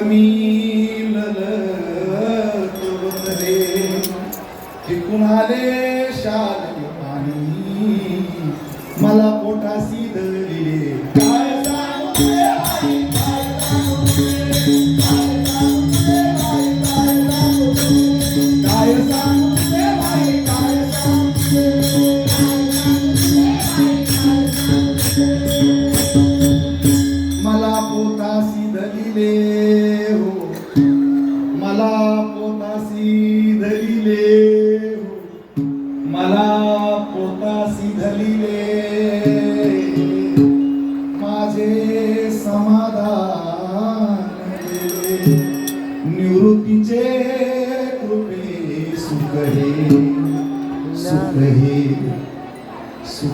जमीन लवतले टिकून आले शाल पाणी. मला पोटाशी धरले काय Amém.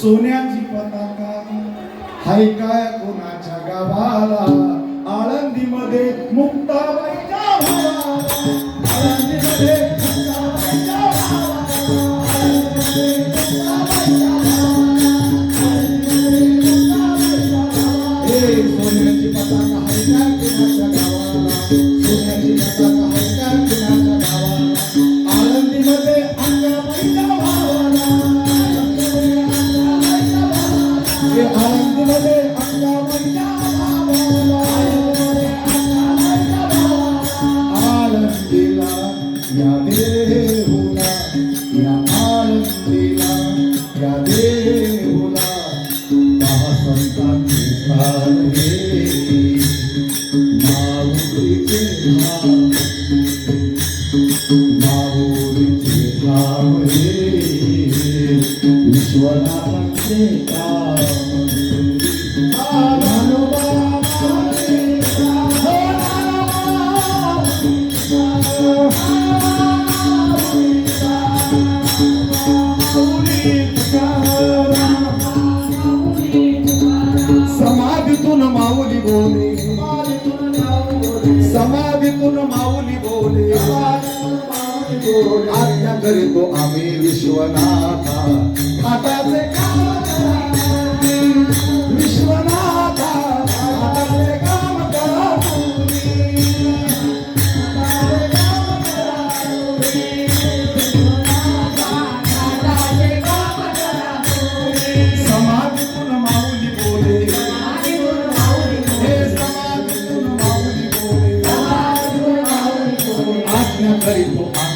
सोन्याची पताका. हाय काय कोणाच्या गावाला? आळंदीमध्ये मुक्ताबाईच्या आळंदीमध्ये दिला या देऊला महासंतांचे स्थान हे माऊलीचे नाव माऊलीचे नाव हे विश्वनाथांचे नाव आज्ञा करीतो आम्ही विश्वनाथा. हाताचे काम करा. विश्वनाथा. हाताचे काम करा. समाधीतून माऊली बोले. आम्ही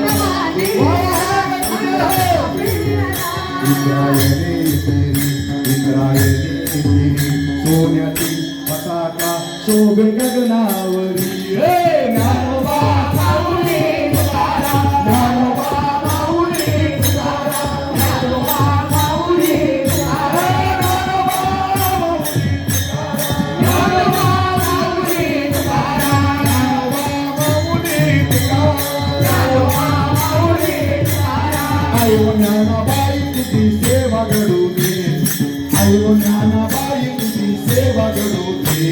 इंद्रायणी तेरी इंद्रायणी तेरी सोन्याची पताका शोभे गगनावरी. आयो ज्ञानाबाई तुझी सेवा घडू दे आयो ज्ञानाबाई तुझी सेवा घडू दे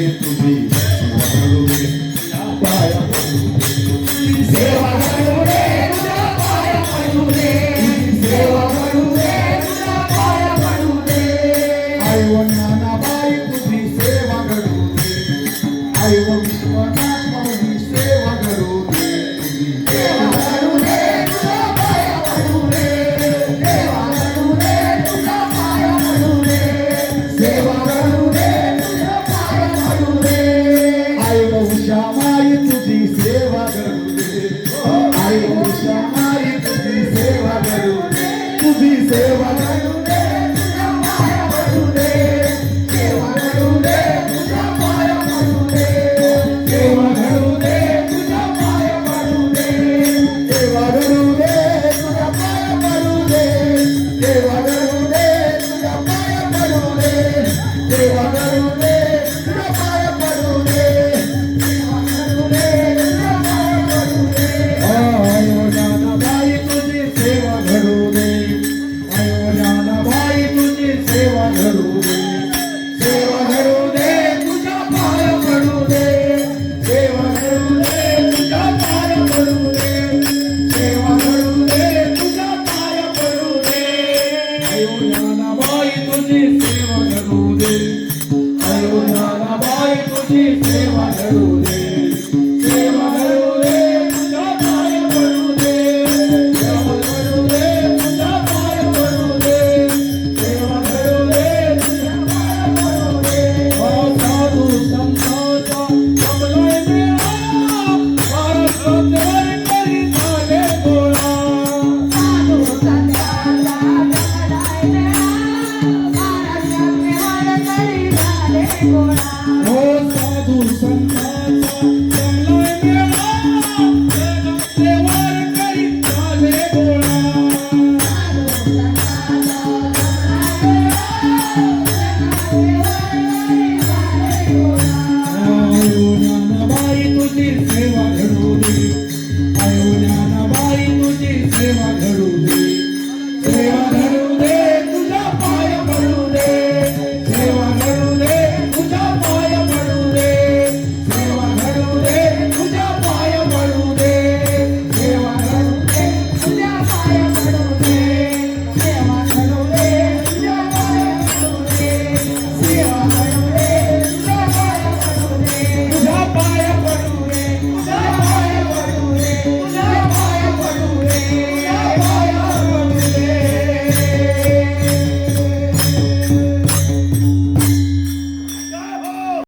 Hallelujah. Lord.